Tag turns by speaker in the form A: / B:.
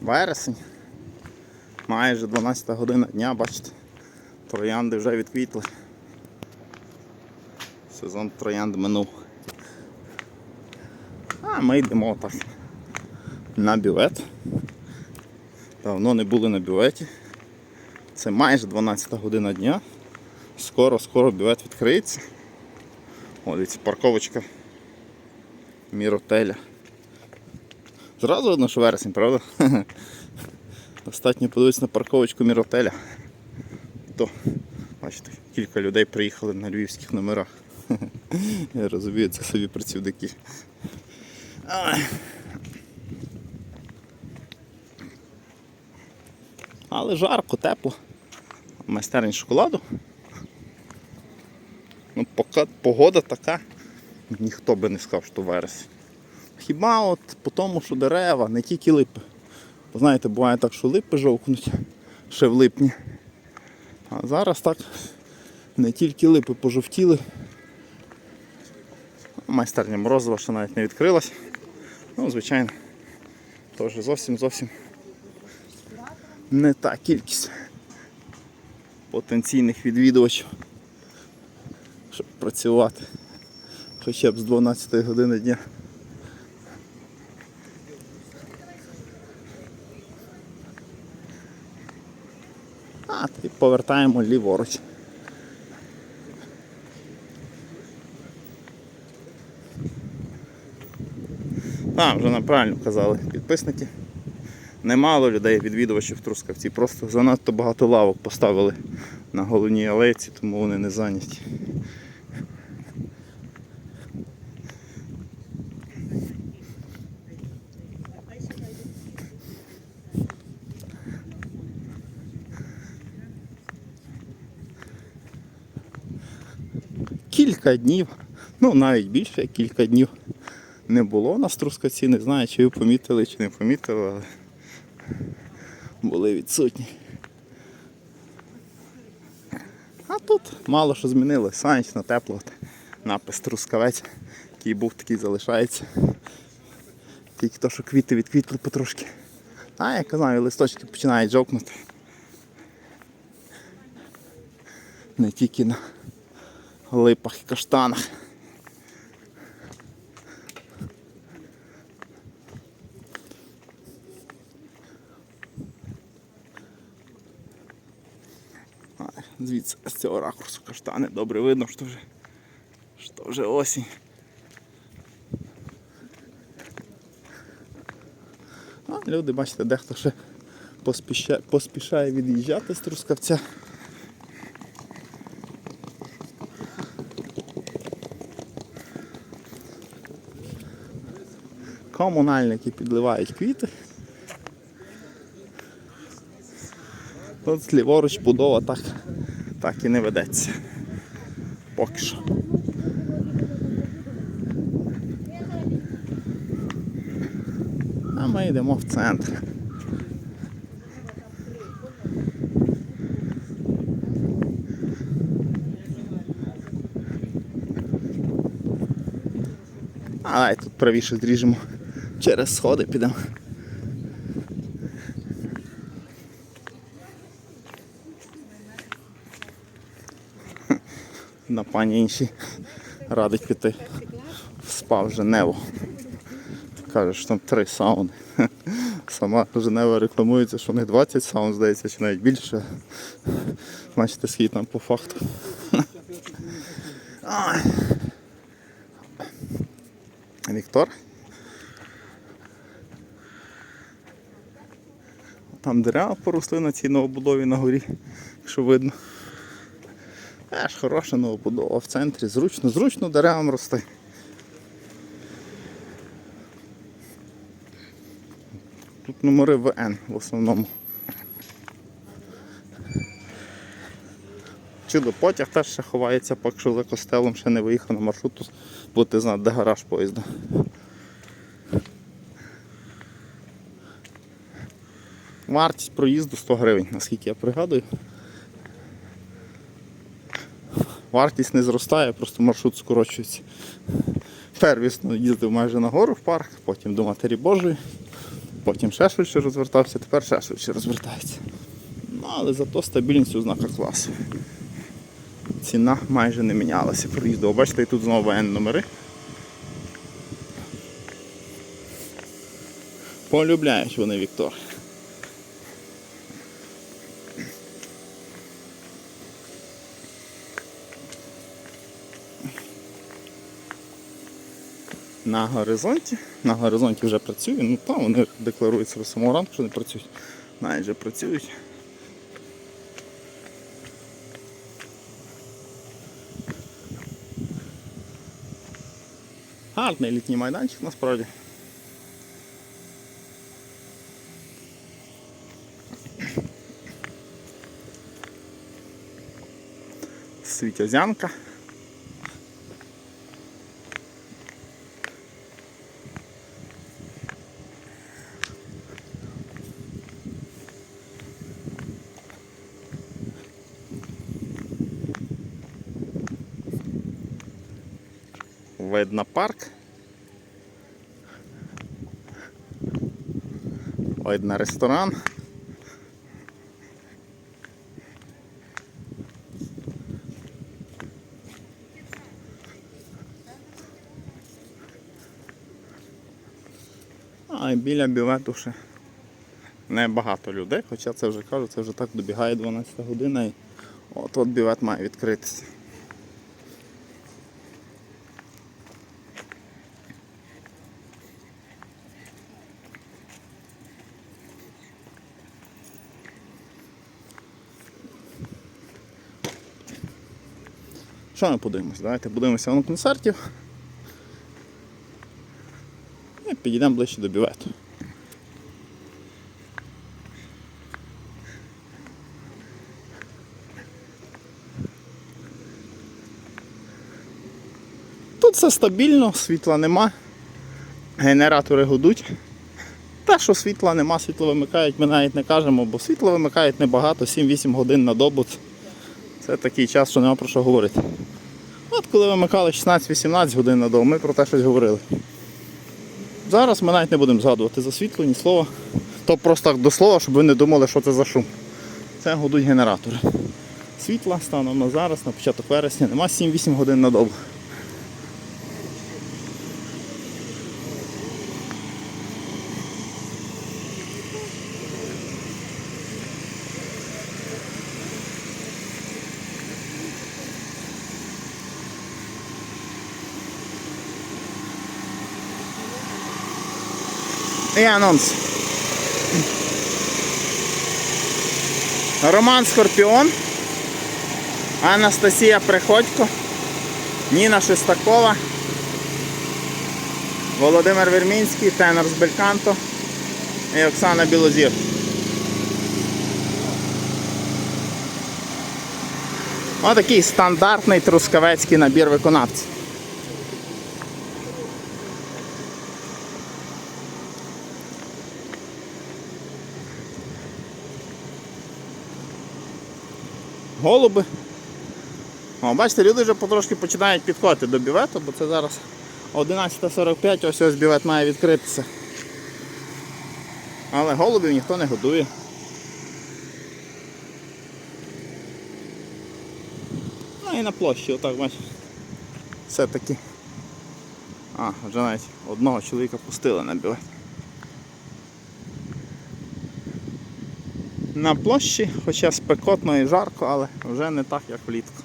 A: Вересень. Майже 12 година дня, бачите, троянди вже відквітли. Сезон троянд минув. А ми йдемо так на бювет. Давно не були на бюветі. Це майже 12 година дня. Скоро-скоро бювет відкриється. О, дивіться, парковочка міротеля. Зразу видно, що вересень, правда? Достатньо подивитися на парковочку міротеля. То, бачите, кілька людей приїхали на львівських номерах. Я розумію, це собі працівники. Але жарко, тепло. Майстерня шоколаду. Ну, погода така, ніхто би не сказав, що вересень. Хіба от по тому, що дерева, не тільки липи. Бо знаєте, буває так, що липи жовкнуть ще в липні. А зараз так не тільки липи пожовтіли. Майстерня Морозова ще навіть не відкрилась. Ну, звичайно, теж зовсім зовсім не та кількість потенційних відвідувачів, щоб працювати хоча б з 12 години дня. А, і повертаємо ліворуч. А, вже нам правильно казали підписники. Немало людей, відвідувачів Трускавці, просто занадто багато лавок поставили на головній алейці, тому вони не зайняті. Кілька днів, ну навіть більше кілька днів не було на Трускавці, не знаю, чи ви помітили, чи не помітили, але були відсутні. А тут мало що змінилось, сонячно, тепло. Напис Трускавець, який був, такий залишається. Тільки то, що квіти відквітли потрошки. А я казав, і листочки починають жовкнути. Не тільки на липах і каштанах. Звідси з цього ракурсу каштани добре видно, що вже, що вже осінь. А люди, бачите, дехто ще поспішає, поспішає від'їжджати з Трускавця. Комунальники підливають квіти. Тут ліворуч будова так, так і не ведеться. Поки що. А ми йдемо в центр. А тут правіше зріжемо. Через сходи підемо. на пані інші радить піти в спа в Женеву. Каже, що там три сауни. Сама Женева рекламується, що не 20 саун, здається, чи навіть більше. Бачите, скільки там по факту. Віктор. Там дерева поросли на цій новобудові на горі, якщо видно. Теж хороша новобудова в центрі, зручно, зручно деревам рости. Тут номери ВН в основному. Чудо потяг теж ще ховається, поки що за костелом ще не виїхав на маршруту, будете знати, де гараж поїзда. Вартість проїзду 100 гривень, наскільки я пригадую. Вартість не зростає, просто маршрут скорочується. Первісно їздив майже на гору в парк, потім до Матері Божої. потім ще швидше розвертався, тепер ще швидше розвертається. Ну, але зато стабільність у знака класу. Ціна майже не мінялася проїзду. Бачите, і тут знову воєнні номери. Полюбляють вони Віктор. На горизонті. На горизонті вже працює. Ну там вони декларують себе самого ранку, що не працюють. Навіть вже працюють. Гарний літній майданчик насправді. Світязянка. Видно парк. Видно ресторан. А біля бювету ще небагато людей, хоча це вже кажу, це вже так добігає 12 година і от от бювет має відкритися. Що ми подивимося? Давайте подивимося на концертів. І підійдемо ближче до бювету. Тут все стабільно, світла нема, генератори гудуть. Те, що світла нема, світло вимикають, ми навіть не кажемо, бо світло вимикають небагато, 7-8 годин на добу. Це такий час, що нема про що говорити. От коли вимикали 16-18 годин на добу, ми про те щось говорили. Зараз ми навіть не будемо згадувати за світло, ні слова. То просто так до слова, щоб ви не думали, що це за шум. Це годують генератори. Світла станом на зараз, на початок вересня, нема 7-8 годин на І анонс. Роман Скорпіон, Анастасія Приходько, Ніна Шестакова, Володимир Вермінський, тенор з Бельканто і Оксана Білозір. Отакий стандартний трускавецький набір виконавців. Голуби. О, бачите, люди вже потрошки починають підходити до бювету, бо це зараз 11.45, ось ось бювет має відкритися. Але голубів ніхто не годує. Ну і на площі, отак бачите. Все-таки. А, вже навіть одного чоловіка пустили на бювет. На площі, хоча спекотно і жарко, але вже не так, як влітку.